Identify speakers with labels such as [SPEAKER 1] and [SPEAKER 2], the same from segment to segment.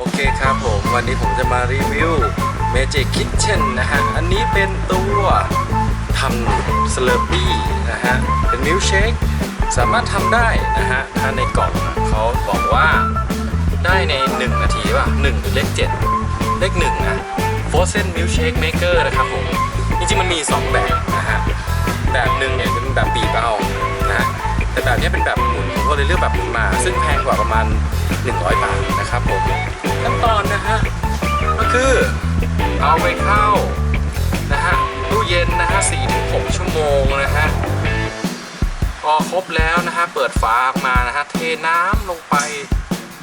[SPEAKER 1] โอเคครับผมวันนี้ผมจะมารีวิว Magic Kitchen นะฮะ อันนี้เป็นตัวทำสเลอร์ปี้นะฮะ เป็นมิลเชคสามารถทำได้นะฮะ ถ้าในกล่องเขาบอกว่าได้ใน 1 นาทีป่ะ1หรือเลข7เลข1นะ Frozen Milkshake Maker นะครับผม จริงๆมันมี 2 แบบนะฮะ แบบหนึ่งเนี่ยเป็นแบบบีบเอานะฮะแต่แบบนี้เป็นแบบหมุนผมก็เลยเลือกแบบหมุนมา ซึ่งแพงกว่าประมาณ 100 บาทนะครับผม ขั้นตอนนะฮะก็คือเอาไปเข้านะฮะตู้เย็นนะฮะ4-6ชั่วโมงนะฮะพอครบแล้วนะฮะเปิดฝาออกมานะฮะเทน้ำลงไป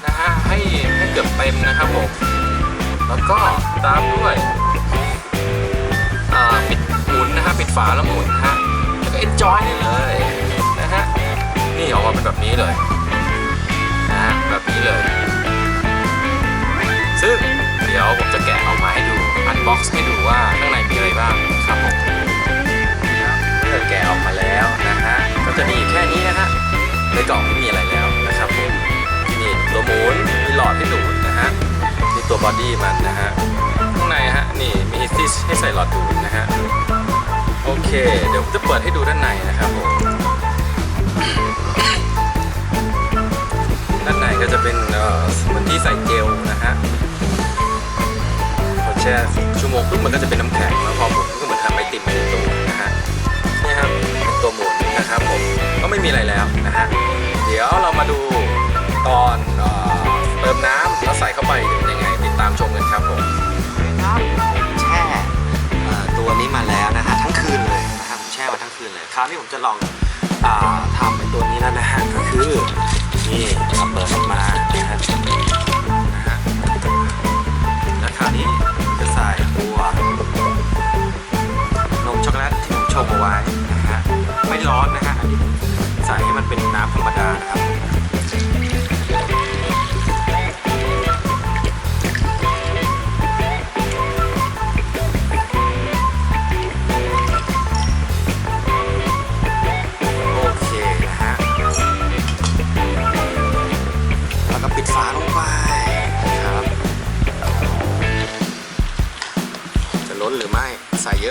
[SPEAKER 1] นะฮะให้ให้เกือบเต็มนะครับผมแล้วก็ตามด้วยอ่าปิดหมุนนะฮะปิดฝาแล้วหมุนนะฮะแล้วก็ enjoy ได้เลยนะฮะนี่ออกมาเป็นแบบนี้เลยนะฮะแบบนี้เลย บ็อกซ์ให้ดูว่าข้างในมีอะไรบ้างครับผมเมื่อแกะออกมาแล้วนะฮะก็จะมีแค่นี้นะฮะในกล่องไม่มีอะไรแล้วนะครับผมนี่ตัวหมุนมีหลอดให้ดูดนะฮะมีตัวบอดี้มันนะฮะข้างในฮะนี่มีที่ให้ใส่หลอดดูดนะฮะโอเค เดี๋ยวผมจะเปิดให้ดูด้านในนะครับผมด้านในก็จะเป็นเอ่อเหมือนที่ใส่เจล ช่ชั่วโมงปุ๊บมันก็จะเป็นน้ำแข็งแล้วพอหมุนก็เหมือนทำไอติมไปในตัวนะฮะนี่ครับเป็นตัวหมุนนะครับผมก็ไม่มีอะไรแล้วนะฮะเดี๋ยวเรามาดูตอนเออเติมน้ำแล้วใส่เข้าไปยังไงติดตามชมกันครับผม
[SPEAKER 2] ครับแช่ตัวนี้มาแล้วนะฮะทั้งคืนเลยนะครับผมแช่มาทั้งคืนเลยคราวนี้ผมจะลองทำเป็นตัวนี้แล้วนะฮะก็คือนี่เอาเปิดออกมานะฮะ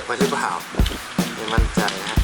[SPEAKER 2] ไว้หรือเปล่าไม่มั่นใจนะ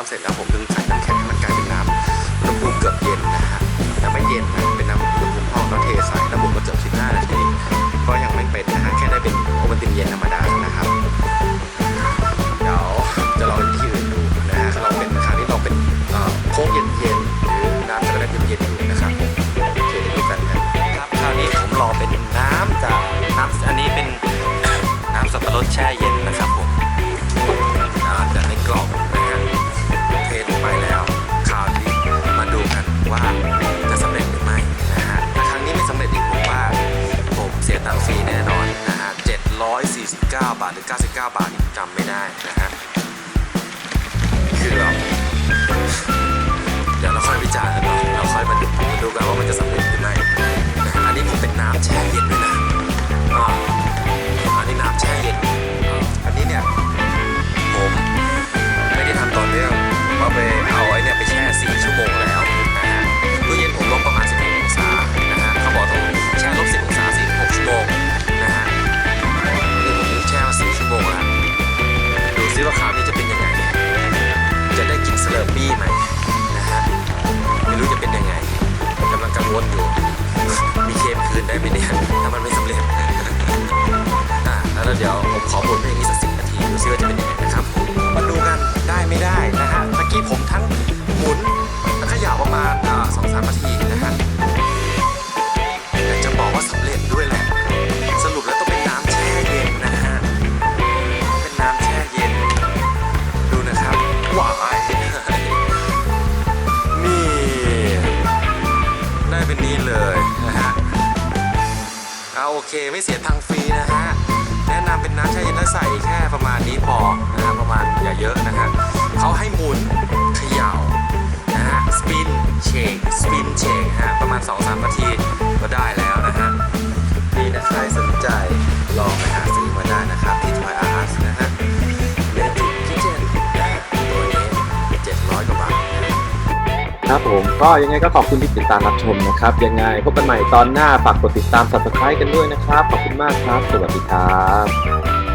[SPEAKER 2] อน้ำเสร็จแล้วผมถึงใส่น้ำแข็งให้มันกลายเป็นน้ำอุณหภูมิเกือบเย็นนะฮะแต่ไม่เย็นนะเป็นน้ำอุณหภูมิห้องแล้วเทใส่แล้วผมก็เกือบ15นาทีก็ยังไม่เป็นนะฮะแค่ได้เป็นโอวัลตินเย็นธรรมดานะครับเดี๋ยวจะลองเป็นที่อื่นดูนะฮะลองเป็นคราวนี้ลองเป็นเอ่อโค้กเย็นๆหรือน้ำช็อกโกแลตเย็นๆดูนะครับโอเคดี๋ยวดูกันนะครับคราวนี้ผมลองเป็นน้ำจากน้ำอันนี้เป็นน้ำสับปะรดแช่เย็นนะครับผม 149 บาทหรือ 99 บาทจำไม่ได้นะฮะคือแบบเดี๋ยวเราค่อยวิจารณ์กันเรา นอยู่ มีเคมคืนได้ไหมเนี่ย ถ้ามันไม่ เคไม่เสียทางฟรีนะฮะ แนะนำเป็นน้ำชาเย็นแล้วใส่แค่ประมาณนี้พอนะฮะประมาณอย่าเยอะนะฮะเขาให้หมุนเขย่านะฮะสปินเชกสปินเชกฮะประมาณ 2-3นาที
[SPEAKER 3] ครับผมก็ยังไงก็ขอบคุณที่ติดตามรับชมนะครับ ยังไงพบกันใหม่ตอนหน้าฝากกดติดตาม subscribe กันด้วยนะครับ ขอบคุณมากครับ สวัสดีครับ